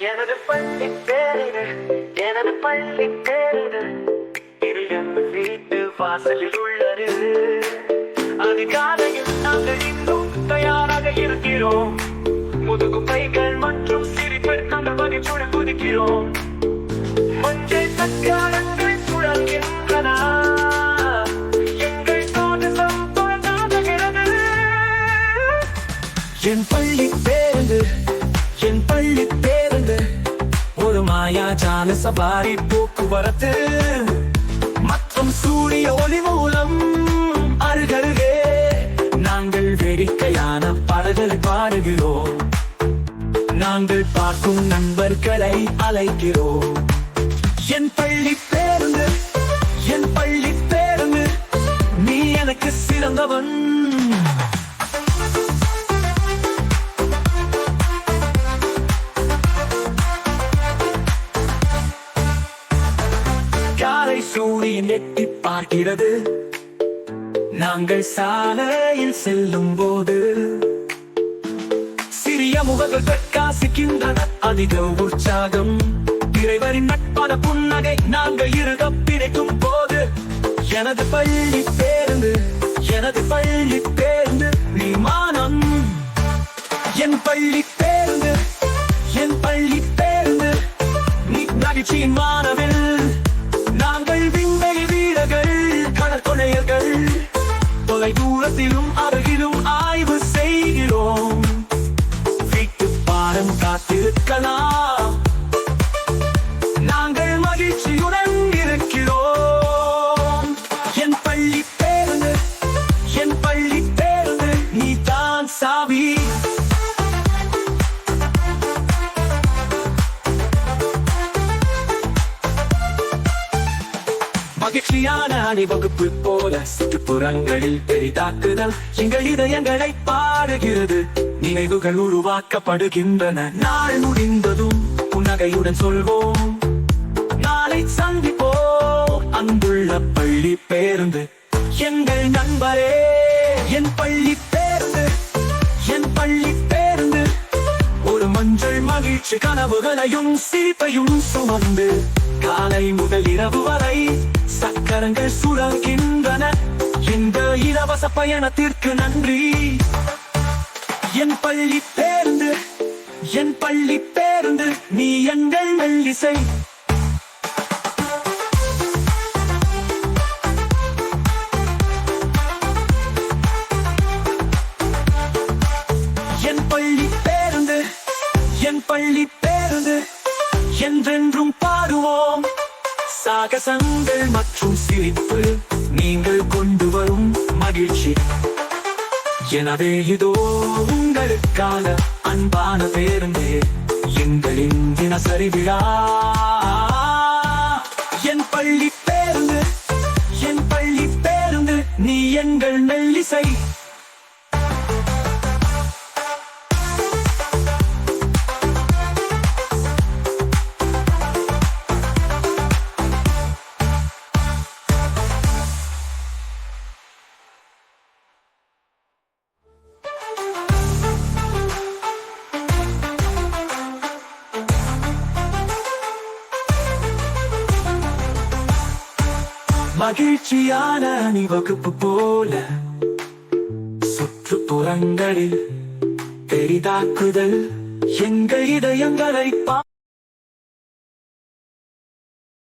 எனது பள்ளி பேருது எனது பள்ளி பேருது இது வீட்டு வாசலில் உள்ளது. அதிகாலையில் நாங்கள் இன்னும் தயாராக இருக்கிறோம். முதுகு பைகள் மற்றும் சிரிப்பில் நாங்கள் மகிழ்ச்சியுடன் குதிக்கிறோம். மஞ்சள் சக்காரங்கள் சுழல்கின்றன. என் பள்ளி பேருந்து என் பள்ளி பேருந்து மாயாஜால சபாரி போக்குவரத்து மற்றும் சூரிய ஒளி மூலம் அருகருகே நாங்கள் வேடிக்கையான பாடல்களை பாடுகிறோம். நாங்கள் பார்க்கும் நண்பர்களை அழைக்கிறோம். என் பள்ளி பேருந்து என் பள்ளி பேருந்து நீ எனக்கு சிறந்தவன். சூரியன் எட்டி பார்க்கிறது. நாங்கள் சாலையில் செல்லும் போது சிறிய முகங்கள் பிரகாசிக்கின்றன. அதிக உற்சாகம். இறைவரின் நட்பான புன்னகை நாங்கள் இருக பிணைக்கும் போது எனது பள்ளி பேருந்து எனது பள்ளி பேருந்து விமானம். என் பள்ளி பேருந்து என் பள்ளி பேருந்து. நீ நகைச்சியின் தொலை தூரத்திலும் அருகிலும் ஆய்வு செய்கிறோம். வீட்டு பாடம் காத்திருக்கலாம். நாங்கள் மகிழ்ச்சியுடன் இருக்கிறோம். என் பள்ளி பேருந்து என் பள்ளி பேருந்து நீ தான் சாவி. மகிழ்ச்சியான அணிவகுப்பு போல சுற்றுப்புறங்களில் பெரிதாக்குதல் எங்கள் இதயங்களை பாடுகிறது. நினைவுகள் உருவாக்கப்படுகின்றன. நாள் முடிந்ததும் புன்னகையுடன் சொல்வோம். நாளை சந்திப்போம். அங்குள்ள பள்ளி பேருந்து. எங்கள் நண்பரே என் பள்ளி பேருந்து. என் பள்ளி பேருந்து. ஒரு மஞ்சள் மகிழ்ச்சி கனவுகளையும் சிரிப்பையும் சுமந்து காலை முதல் இரவு வரை சக்கரங்கள் சுழல்கின்றன இந்த இலவச பயணத்திற்கு நன்றி. என் பள்ளி பேருந்து என் பள்ளி பேருந்து நீ எங்கள் மெல்லிசை என் பள்ளி பேருந்து என் பள்ளி பேருந்து என்றென்றும் பாடுவோம். சாகசங்கள் மற்றும் சிரிப்பு நீங்கள் கொண்டு வரும் மகிழ்ச்சி. எனவே இதோ உங்களுக்கான அன்பான பேருந்து எங்களின் தினசரி விழா. என் பள்ளி பேருந்து என் பள்ளி பேருந்து நீ எங்கள் மெல்லிசை மகிழ்ச்சியான அணிவகுப்பு போல சுற்றுப்புறங்களில் பெரிதாக்குதல் எங்கள் இதயங்களை